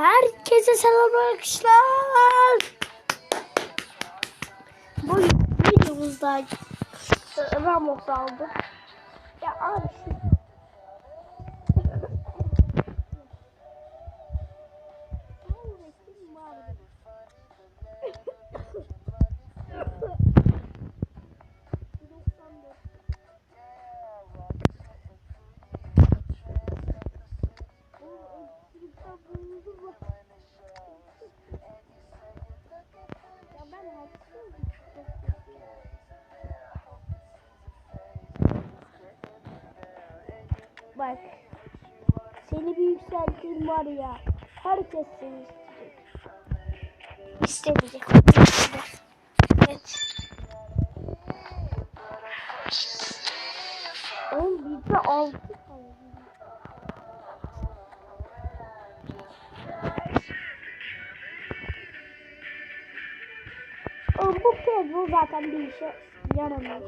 Herkese selam arkadaşlar. Bu videomuzda Ramos aldı. Ya abi Bak. Seni bir yükselteyim var ya. Herkes seni isteyecek. İsteyecek. Evet. Oğlum bizde altı. Oğlum bu kez bu zaten bir işe yaramıyor.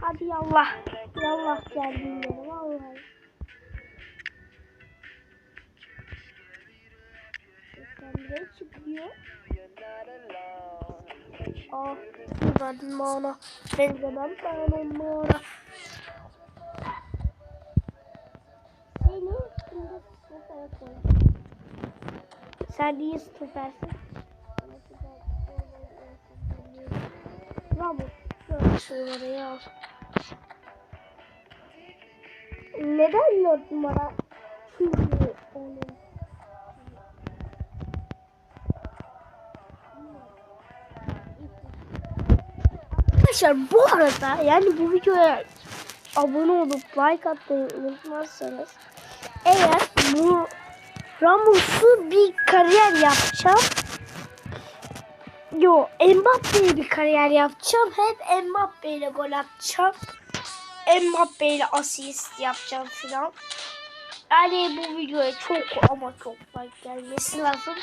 Hadi yallah. Yallah geldiğin yere vallahi. Yukarıya çıkıyor. Ah, ben mana. Benzemem ben mana. Seni şimdi stopere koy. Sen niye stopersin? Bravo. Şöyle şuraları yaz. Neden dört numara? Çünkü onun Arkadaşlar bu arada yani bu videoya abone olup like atmayı unutmazsanız eğer bu Ramos'u bir kariyer yapacağım Yo Mbappe'ye bir kariyer yapacağım. Hep Mbappe ile gol atacağım. Mbappe ile asist yapacağım filan. Yani bu videoya çok ama çok like gelmesi lazım.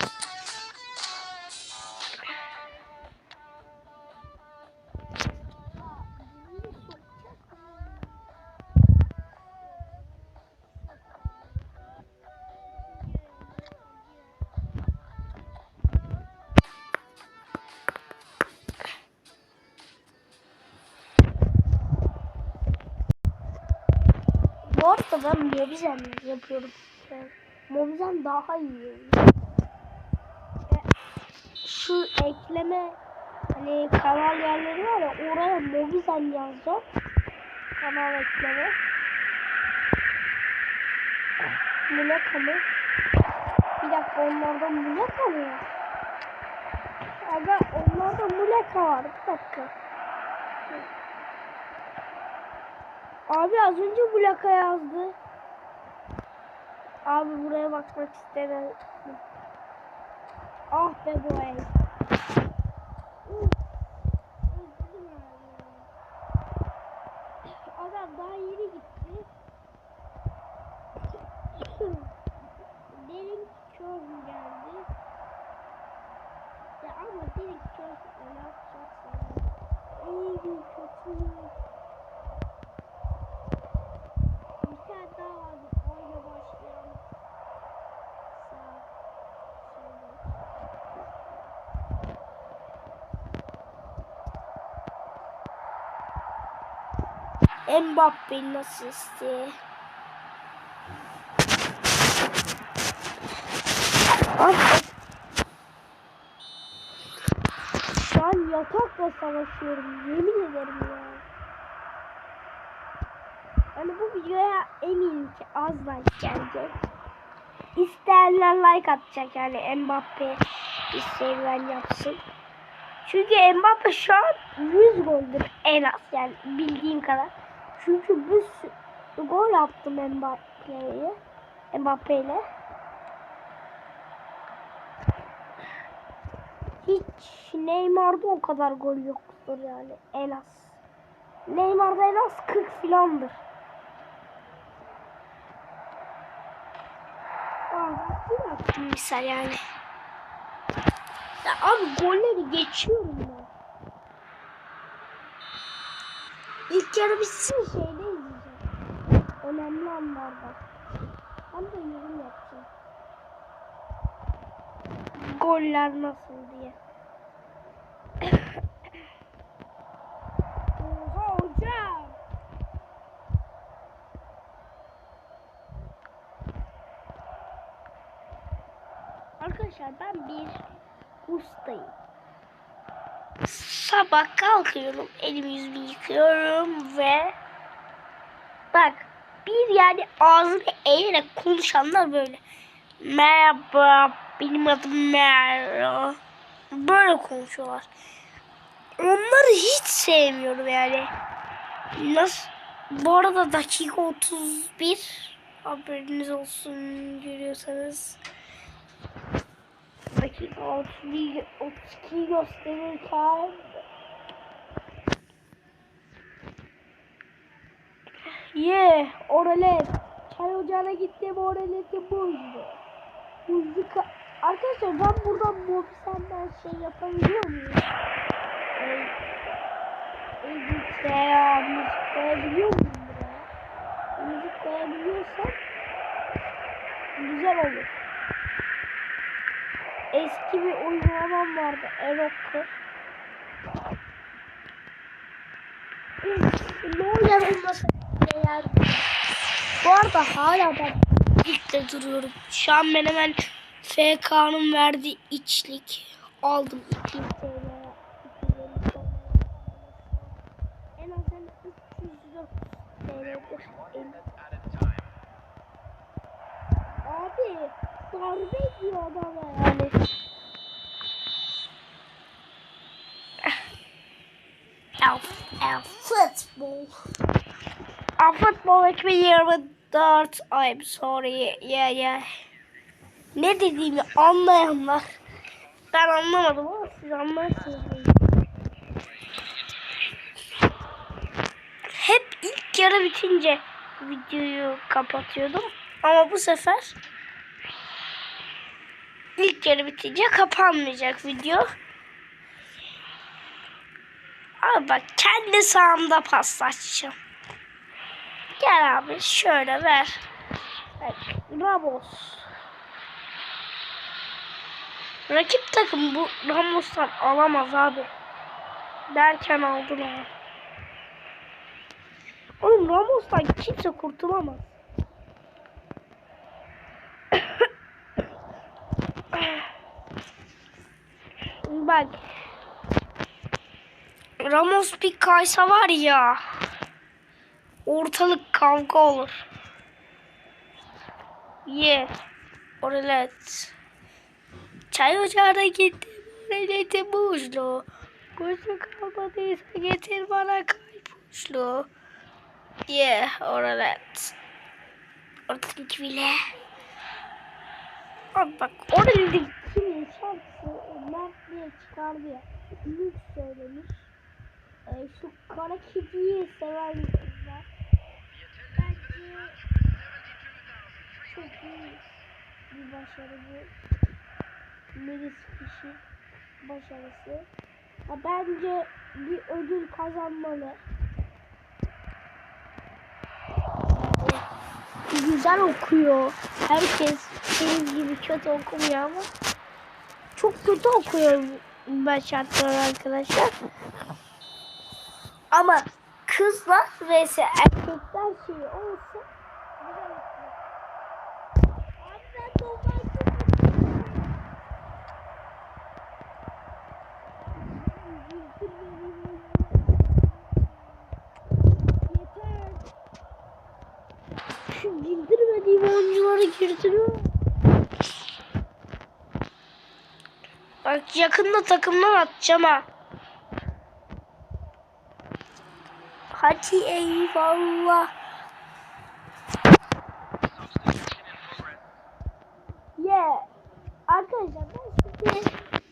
Arada ben Mobizen yapıyorum. Yani Mobizen daha iyi. İşte şu ekleme hani kanal yerleri var ya oraya Mobizen yazacağım. Kanal ekleme. Muleka mı? Bir dakika onlarda Muleka mı? Aga onlarda Muleka var. Bir dakika. Abi az önce Muleka yazdı. Abi buraya bakmak istemedim. Ah be bu el. Adam daha yeni gitti. Derin çok geldi. Ya ama derin çok yapacaksın? İyi kötü. Bir tane daha vardı. Oyuna başlayan. Sağ. Şöyle. Mbappe'nin asisti. Şu an yatakla savaşıyorum. Yemin ederim ya. Yani bu videoya eminim ki az like gelecek. İsteyenler like atacak yani Mbappe bir serüven yapsın. Çünkü Mbappe şu an 100 goldür en az yani bildiğim kadar. Çünkü sürü gol attım Mbappe'ye. Mbappe ile. Hiç Neymar'da o kadar gol yoktur yani en az. Neymar'da en az 40 filandır. Misal yani. Ya abi golleri geçiyorum ben. İlk yarı bitsin şeyde izleyeceğim. Önemli anlarda. Ben de yorum yapacağım. goller nasıl diye. Oha hocam. Arkadaşlar ben bir ustayım. Sabah kalkıyorum, elimi yüzümü yıkıyorum ve bak bir yani ağzını eğerek konuşanlar böyle. Merhaba, benim adım Merhaba. Böyle konuşuyorlar. Onları hiç sevmiyorum yani. Nasıl? Bu arada dakika 31 haberiniz olsun görüyorsanız. Dakika 32, 32 gösterirken Ye, oralet. Çay ocağına gittim, oraleti buzdu. Buzlu ka- Arkadaşlar ben buradan Mobsen'den şey yapabiliyor muyum? Ee, Edit'e ya, müzik koyabiliyor muyum buraya? Müzik koyabiliyorsam güzel olur. Eski bir uygulamam vardı. Erocker. Ne olur olmasa değer. Bu arada hala ben dikte duruyorum. Şu an ben hemen FK'nın verdiği içlik aldım 200 TL. En azından 304 TL'dir. Abi darbe ediyor adama yani. Elf, elf, football. A football 2024. I'm sorry. Yeah, yeah. Ne dediğimi anlayanlar. Ben anlamadım ama siz anlarsınız. Hep ilk yarı bitince videoyu kapatıyordum. Ama bu sefer ilk yarı bitince kapanmayacak video. Abi bak kendi sahamda paslaşacağım. Gel abi şöyle ver. Bak Ramos. Rakip takım bu Ramos'tan alamaz abi. Derken aldılar. Oğlum Ramos'tan kimse kurtulamaz. Bak. Ramos bir kaysa var ya. Ortalık kavga olur. Ye. Oralet. Çay ocağına gittim. Oraleti buzlu. Gözü kalmadıysa getir bana kaypuşlu. Ye. Oralet. Ortalık bile. Abi bak oraleti Mert diye çıkardı ya. Lüks söylemiş. Ee, şu kara kediyi seven kızlar. Bence çok iyi bir başarı bu. Melis kişi başarısı. Ha, bence bir ödül kazanmalı. Güzel okuyor. Herkes benim gibi kötü okumuyor ama çok kötü okuyor ben şartlar arkadaşlar. Ama kızlar vs erkekler şeyi olsa. Şu girdirmediğim oyuncuları girdiriyor. Yakında takımdan atacağım ha. Hadi eyvallah. Yeah. Arkadaşlar ben size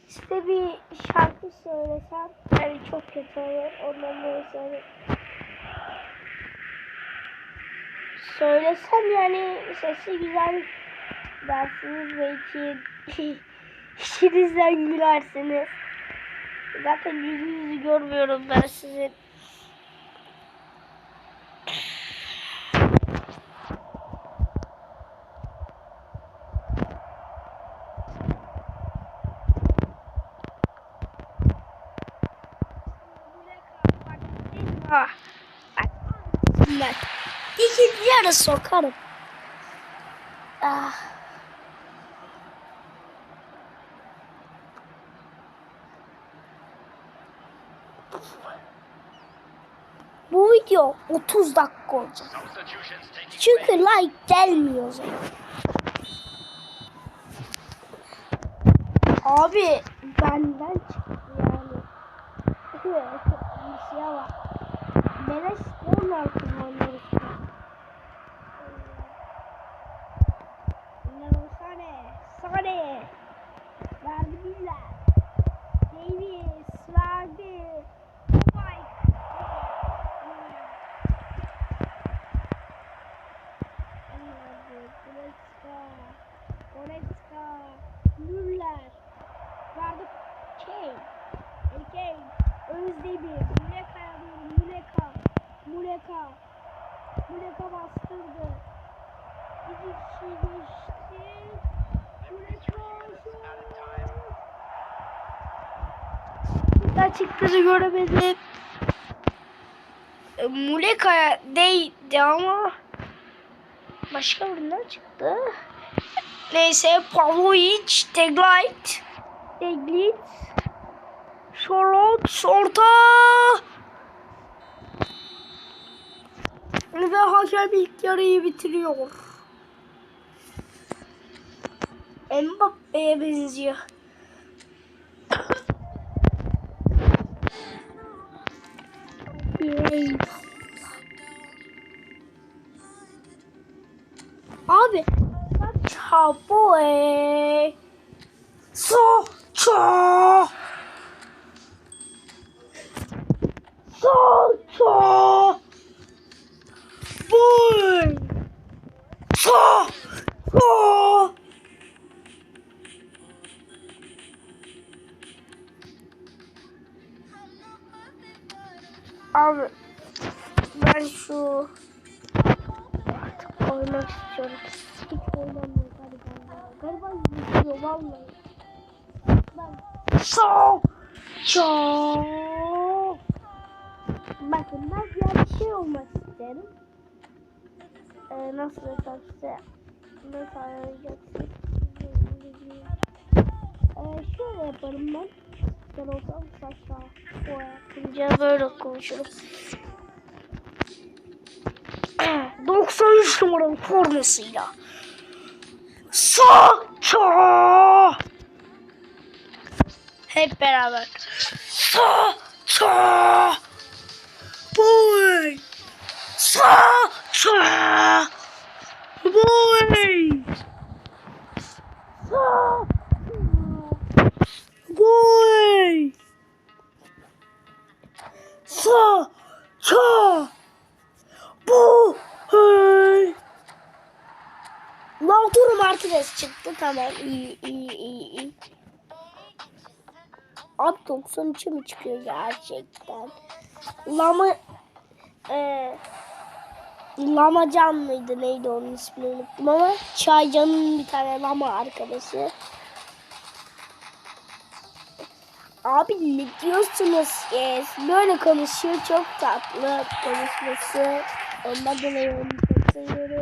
işte bir şarkı söylesem yani çok kötü olur. Ondan böyle söyle. Söylesem yani sesi güzel dersiniz belki İşinizden gülersiniz. Zaten yüzünüzü görmüyorum ben sizin. Ah. Bak. İkinci yere sokarım. Ah. Bu video 30 dakika olacak. Çünkü like gelmiyor zaten. Abi benden çıktı yani. Bir şey var. Beleş onlar kullanıyoruz. Bunlar Sane, Sane. Verdi bizler. Davis verdi. Oh my Goretzka, Goretzka, Müller, Verdi Kane, Harry Kane, Özdemir, Muleka yapıyorum, Muleka, Muleka, Muleka bastırdı. Bir kişi geçti. Muleka Çıktığını göremedim. E, Muleka'ya değdi ama başka birinden çıktı. Neyse Pavlovic, Deglight, Deglit, Şorot, orta. Ve hakem ilk yarıyı bitiriyor. Mbappe'ye benziyor. Abi. Çaboy So Ço So Ço ben ya bir şey olmak isterim. Ee, nasıl desem size nasıl ayarlayacaksın? Ee, şöyle yaparım ben. Ben olsam saçma. O yapınca böyle konuşurum. 93 numaralı formasıyla. Saça! Hep beraber. Saça! Boy! Saça! Boy! Saça! Boy! Sa! Ça! Bu! Hey! Lautaro Martinez çıktı. Tamam iyi iyi iyi iyi. Abi 93'e mi çıkıyor gerçekten? Lama e, Lama Can mıydı neydi onun ismini unuttum ama Çaycan'ın bir tane lama arkadaşı. Abi ne diyorsunuz siz? Böyle konuşuyor çok tatlı konuşması. Ondan dolayı onu çok seviyorum.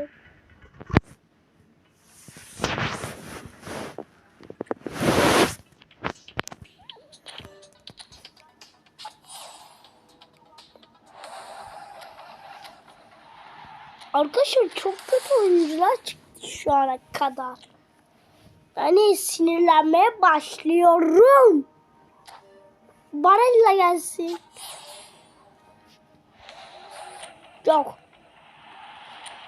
Şu ana kadar. Yani sinirlenmeye başlıyorum. Barella gelsin. Yok.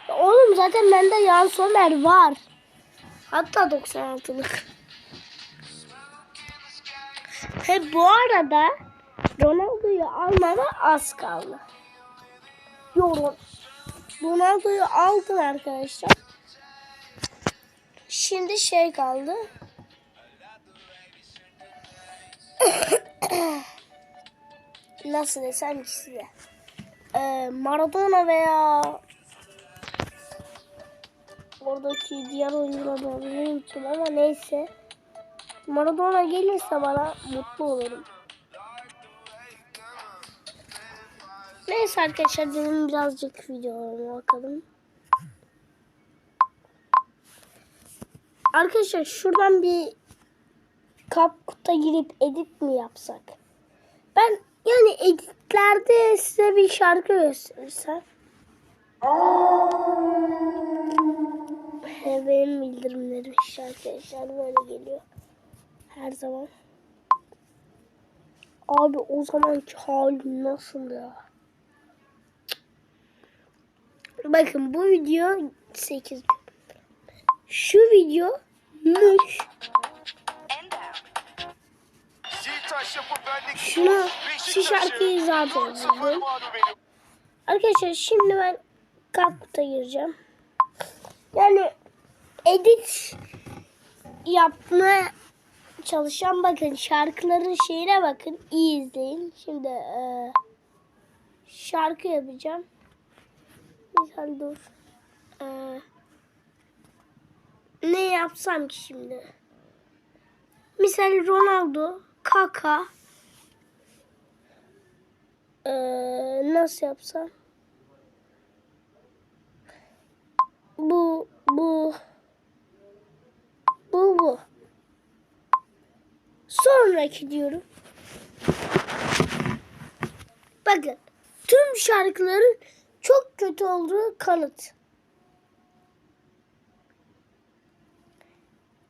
Oğlum zaten bende Yan Somer var. Hatta 96'lık. He bu arada Ronaldo'yu almama az kaldı. Yorum. Ronaldo'yu aldın arkadaşlar. Şimdi şey kaldı. Nasıl desem ki size. Ee, Maradona veya oradaki diğer oyuncuların adını unuttum ama neyse. Maradona gelirse bana mutlu olurum. Neyse arkadaşlar dedim birazcık videolarına bakalım. Arkadaşlar şuradan bir kapkuta girip edit mi yapsak? Ben yani editlerde size bir şarkı gösterirsem. Benim bildirimlerim işte arkadaşlar böyle geliyor. Her zaman. Abi o zamanki halim nasıl ya? Bakın bu video 8 gün. Şu video benlik Şunu şu şarkıyı zaten buldum. Arkadaşlar şimdi ben Kapkut'a gireceğim. Yani edit yapmaya çalışan bakın şarkıların şeyine bakın iyi izleyin. Şimdi e, şarkı yapacağım. Misal dur. E, ne yapsam ki şimdi? Misal Ronaldo, Kaka. E, nasıl yapsam? Bu, bu, bu, bu. Sonraki diyorum. Bakın tüm şarkıların çok kötü olduğu kanıt.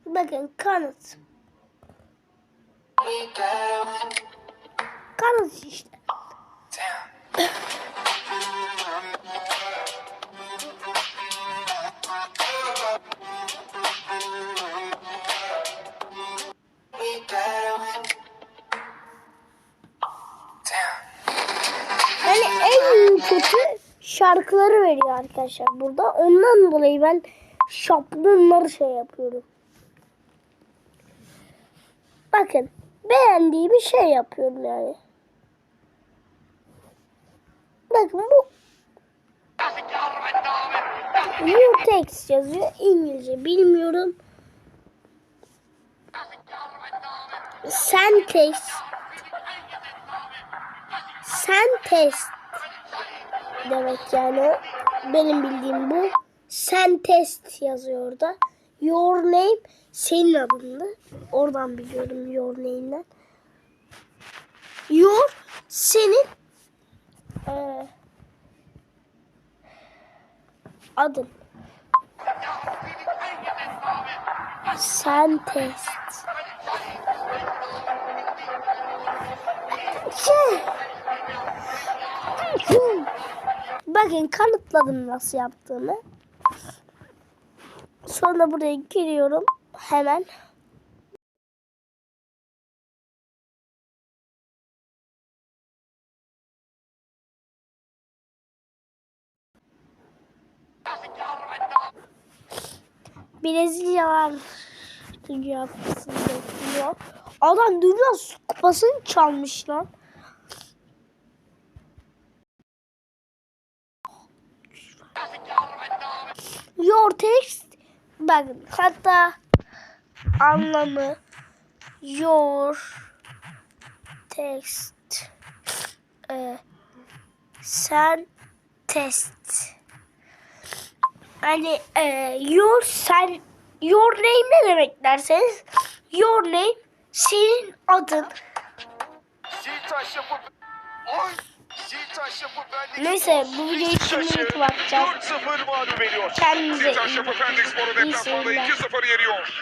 Bakın kanıt. Kanıt işte. Kötü şarkıları veriyor arkadaşlar burada. Ondan dolayı ben şablonları şey yapıyorum. Bakın beğendiği bir şey yapıyorum yani. Bakın bu New text yazıyor İngilizce bilmiyorum. Sen text sen test demek yani. Benim bildiğim bu. Sen test yazıyor orada. Your name senin adındı. Oradan biliyorum your name'den. Your senin eee, adın. Sen test. Bakın kanıtladım nasıl Sonra buraya giriyorum. Hemen. Brezilyalar Dünya Kupası'nı bekliyor. Adam Dünya Kupası'nı çalmış lan. Your text bakın hatta anlamı your text e, sen test hani e, your sen your name ne demek derseniz your name senin adın yapıp Oy! Neyse bu videoyu şimdilik bakacağım. 4-0 mağlup ediyor. Kendinize iyi İyi seyirler. 2-0 yeniyor.